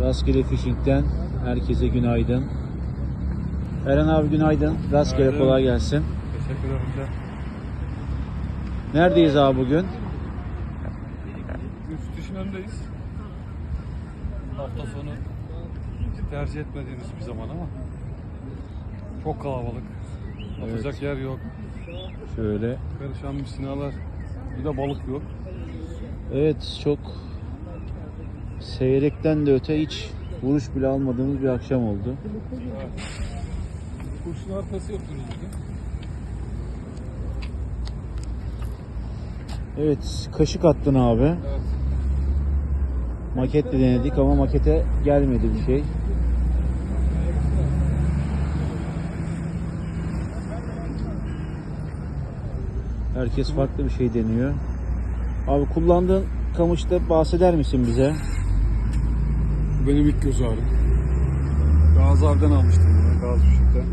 Rastgele Fishing'den herkese günaydın. Eren abi günaydın. Rastgele Günaydın. kolay gelsin. Teşekkür ederim de. Neredeyiz abi bugün? Üst dışın önündeyiz. Hafta sonu tercih etmediğimiz bir zaman ama çok kalabalık. Atacak Evet. yer yok. Şöyle. Karışan misinalar. Bir de balık yok. Evet çok seyrekten de öte hiç vuruş bile almadığımız bir akşam oldu. Kurşun arkası yok önümüzde. Evet kaşık attın abi. Evet. Maketle denedik ama makete gelmedi bir şey. Herkes farklı bir şey deniyor. Abi kullandığın kamışta bahseder misin bize? Benim ilk göz ağrım. Gaziar'dan almıştım bunu. Gazi Fişik'ten.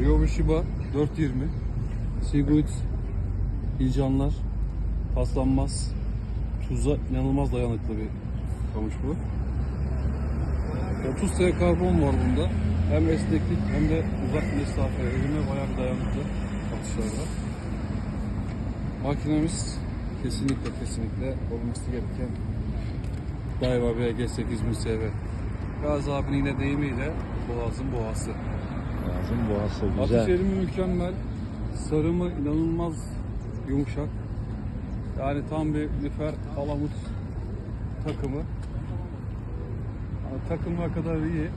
Ryobi Shiba 420. Seaguit İlcanlar. Paslanmaz. Tuza inanılmaz dayanıklı bir kamış bu. 30 T karbon var bunda. Hem esneklik hem de uzak mesafe evine bayağı dayanıklı atışlarda. Makinemiz kesinlikle kesinlikle olması gereken Daiwa BG8000 SV. Gazi abinin yine deyimiyle boğazın boğası. Lazım boğazı Atış güzel. elimi mükemmel. Sarımı inanılmaz yumuşak. Yani tam bir lüfer palamut takımı. Yani takımı o kadar iyi.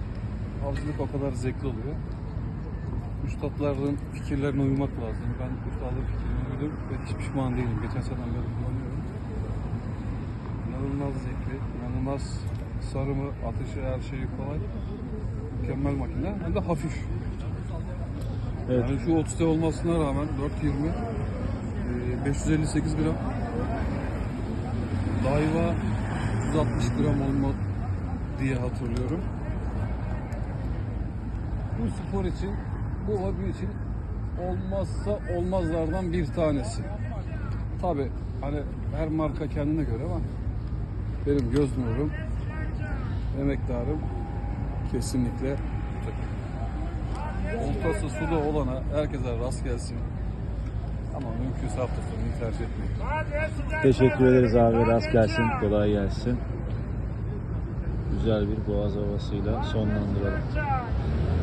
Avcılık o kadar zevkli oluyor. Üstadların fikirlerine uymak lazım. Ben üstadların fikrine uydum ve hiç pişman değilim. Geçen seneden beri. İnanılmaz zevkli, inanılmaz sarımı, atışı, her şeyi kolay. Mükemmel makine. Hem de hafif. Evet. Yani şu 30 olmasına rağmen 420 e, 558 gram Daiwa 360 gram olma diye hatırlıyorum. Bu spor için, bu hobi için olmazsa olmazlardan bir tanesi. Tabi hani her marka kendine göre ama benim göz nurum, emektarım kesinlikle Oltası suda olana herkese rast gelsin. Ama mümkünse hafta sonunu tercih etmeyin. Teşekkür ederiz abi. Rast gelsin. Kolay gelsin. Güzel bir boğaz havasıyla sonlandıralım.